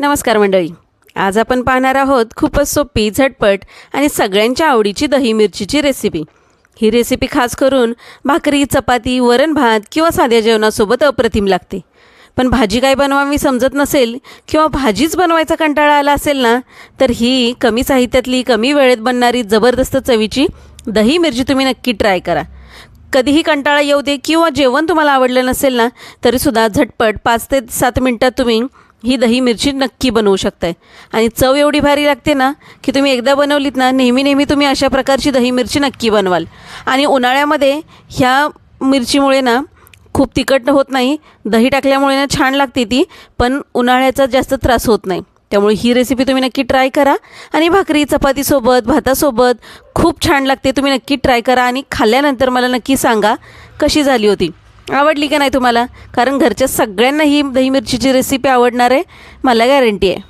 नमस्कार मंडळी. आज आपण पाहणार आहोत खूपच सोपी झटपट आणि सगळ्यांच्या आवडीची दही मिरचीची रेसिपी ही रेसिपी खास करून भाकरी चपाती वरण भात किंवा साध्या जेवणासोबत अप्रतिम लागते. पण भाजी काय बनवावी समजत नसेल किंवा भाजीच बनवायचा कंटाळा आला असेल ना तर ही कमी साहित्यातली कमी वेळेत बनणारी जबरदस्त चवीची दही मिरची तुम्ही नक्की ट्राय करा. कधीही कंटाळा येऊ दे किंवा जेवण तुम्हाला आवडलं नसेल ना तरीसुद्धा झटपट पाच ते सात मिनटात तुम्ही ही दही मिरची नक्की बनवू शकताय. आणि चव एवढी भारी लागते ना की तुम्ही एकदा बनवलीत ना नेहमी नेहमी तुम्ही अशा प्रकारची दही मिरची नक्की बनवाल. आणि उन्हाळ्यामध्ये ह्या मिरचीमुळे ना खूप तिखट होत नाही दही टाकल्यामुळे ना छान लागते ती पण उन्हाळ्याचा जास्त त्रास होत नाही. त्यामुळे ही रेसिपी तुम्ही नक्की ट्राय करा. आणि भाकरी चपातीसोबत भातासोबत खूप छान लागते तुम्ही नक्की ट्राय करा. आणि खाल्ल्यानंतर मला नक्की सांगा कशी झाली होती? आवडली का नाही तुम्हाला? कारण घरच्या सगळ्यांना ही दही मिरचीची रेसिपी आवडणार आहे. मला गॅरंटी आहे.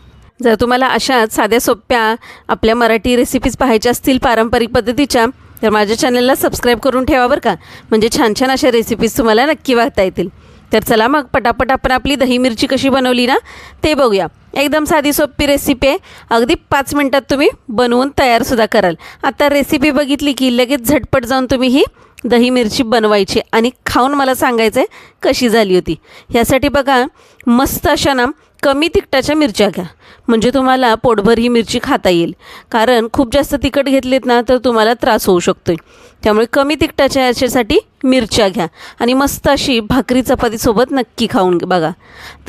जर तुम्हाला अशाच साध्या सोप्या आपल्या मराठी रेसिपीज पाहायच्या असतील पारंपरिक पद्धतीच्या तर माझ्या चॅनलला सबस्क्राईब करून ठेवा बरं का. म्हणजे छान छान अशा रेसिपीज तुम्हाला नक्की वाहता येतील. तर चला मग पटापट आपण आपली दही मिरची कशी बनवली ना ते बघूया. एकदम साधी सोपी रेसिपी आहे. अगदी पाच मिनटात तुम्ही बनवून तयारसुद्धा कराल. आता रेसिपी बघितली की लगेच झटपट जाऊन तुम्ही ही दही मिरची बनवायची. आणि खाऊन मला सांगायचं आहे कशी झाली होती. ह्यासाठी बघा मस्त अशा ना कमी तिखटाच्या मिरच्या घ्या. म्हणजे तुम्हाला पोटभर ही मिरची खाता येईल. कारण खूप जास्त तिखट घेतलीत ना तर तुम्हाला त्रास होऊ शकतो आहे त्यामुळे कमी तिखटाच्या याच्यासाठी मिरच्या घ्या. आणि मस्त अशी भाकरी चपातीसोबत नक्की खाऊन बघा.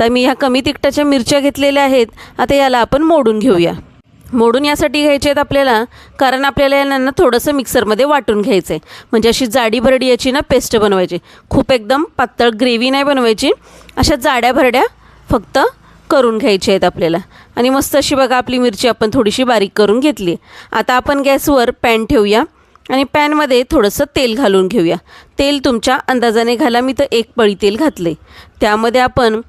तर मी ह्या कमी तिखटाच्या मिरच्या घेतलेल्या आहेत. आता याला आपण मोडून घेऊया. मोडून यासाठी घ्यायचे आहेत आपल्याला कारण आपल्याला यांना थोडंसं मिक्सरमध्ये वाटून घ्यायचं आहे म्हणजे अशी जाडी भरडी याची ना पेस्ट बनवायची. खूप एकदम पातळ ग्रेव्ही नाही बनवायची. अशा जाड्या भरड्या फक्त करून घ्यायच्या आहेत आपल्याला. आणि मस्त अशी बघा आपली मिरची आपण थोडीशी बारीक करून घेतली. आता आपण गॅसवर पॅन ठेवूया आणि पॅनमध्ये थोडंसं तेल घालून घेऊया. तेल तुमच्या अंदाजाने घाला मी तर एक पळी तेल घातले त्यामध्ये आपण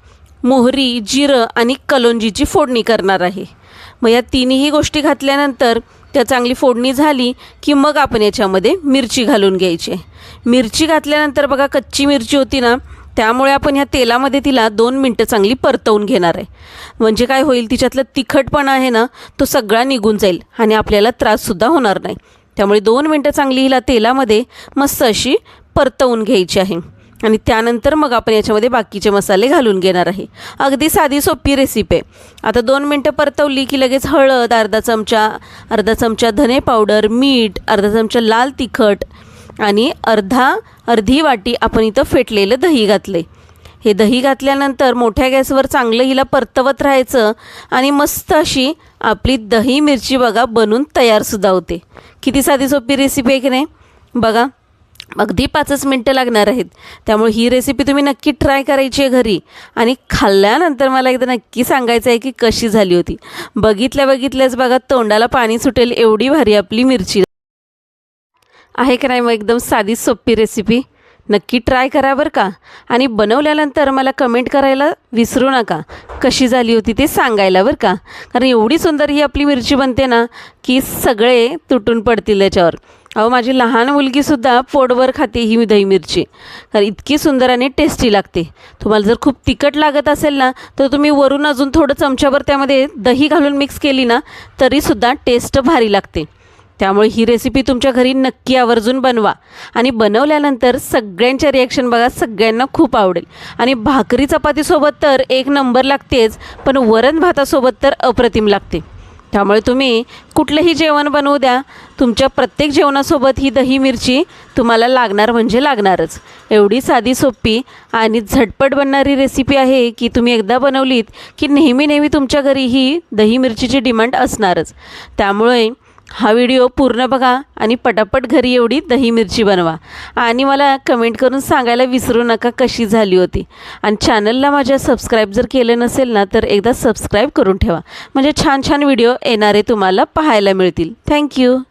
मोहरी जिरं आणि कलोंजीची फोडणी करणार आहे. मग या तिन्ही गोष्टी घातल्यानंतर त्या चांगली फोडणी झाली की मग आपण याच्यामध्ये मिरची घालून घ्यायची. मिरची घातल्यानंतर बघा कच्ची मिरची होती ना त्यामुळे आपण ह्या तेलामध्ये तिला दोन मिनटं चांगली परतवून घेणार आहे. म्हणजे काय होईल तिच्यातलं तिखटपणा आहे ना तो सगळा निघून जाईल आणि आपल्याला त्राससुद्धा होणार नाही. त्यामुळे दोन मिनटं चांगली हिला तेलामध्ये मस्त अशी परतवून घ्यायची आहे. आणि त्यानंतर मग आपण याच्यामध्ये बाकीचे मसाले घालून घेणार आहे. अगदी साधी सोपी रेसिपी आहे आता दोन मिनटं परतवली की लगेच हळद अर्धा चमचा अर्धा चमचा धने पावडर मीठ अर्धा चमचा लाल तिखट आणि अर्धा अर्धी वाटी आपण इथं फेटलेलं दही घातले हे दही घातल्यानंतर मोठ्या गॅसवर चांगलं हिला परतवत राहायचं आणि मस्त अशी आपली दही मिरची बघा बनून तयारसुद्धा होते. किती साधी सोपी रेसिपी आहे की नाही? बघा. अगदी पाचच मिनटं लागणार आहेत. त्यामुळे ही रेसिपी तुम्ही नक्की ट्राय करायची आहे घरी. आणि खाल्ल्यानंतर मला एकदा नक्की सांगायचं आहे की कशी झाली होती. बघितल्या बघितल्याच बघा तोंडाला पाणी सुटेल एवढी भारी आपली मिरची. आहे का नाही मग एकदम साधी सोपी रेसिपी नक्की ट्राय करा बरं का. आणि बनवल्यानंतर मला कमेंट करायला विसरू नका. कशी झाली होती ते सांगायला बरं का. कारण एवढी सुंदर ही आपली मिरची बनते ना की सगळे तुटून पडतील त्याच्यावर अहो माझी लहान मुलगीसुद्धा पोटभर खाते ही मी दही मिरची. कारण इतकी सुंदर आणि टेस्टी लागते. तुम्हाला जर खूप तिखट लागत असेल ना तर तुम्ही वरून अजून थोडं चमच्याभर त्यामध्ये दही घालून मिक्स केली ना तरीसुद्धा टेस्ट भारी लागते. त्यामुळे ही रेसिपी तुमच्या घरी नक्की आवर्जून बनवा. आणि बनवल्यानंतर सगळ्यांच्या रिॲक्शन बघा सगळ्यांना खूप आवडेल. आणि भाकरी चपातीसोबत तर एक नंबर लागतेच पण वरण भातासोबत तर अप्रतिम लागते. त्यामुळे तुम्ही कुठलंही जेवण बनवू द्या. तुमच्या प्रत्येक जेवणासोबत ही दही मिरची तुम्हाला लागणार म्हणजे लागणारच. एवढी साधी सोपी आणि झटपट बनणारी रेसिपी आहे की तुम्ही एकदा बनवलीत की नेहमी नेहमी तुमच्या घरी ही दही मिरचीची डिमांड असणारच. त्यामुळे हा व्हिडिओ पूर्ण बघा आणि पटापट घरी एवढी दही मिरची बनवा. आणि मला कमेंट करून सांगायला विसरू नका कशी झाली होती. आणि चॅनलला माझ्या सबस्क्राईब जर केलं नसेल ना तर एकदा सबस्क्राईब करून ठेवा. म्हणजे छान छान व्हिडिओ येणारे तुम्हाला पाहायला मिळतील. थँक्यू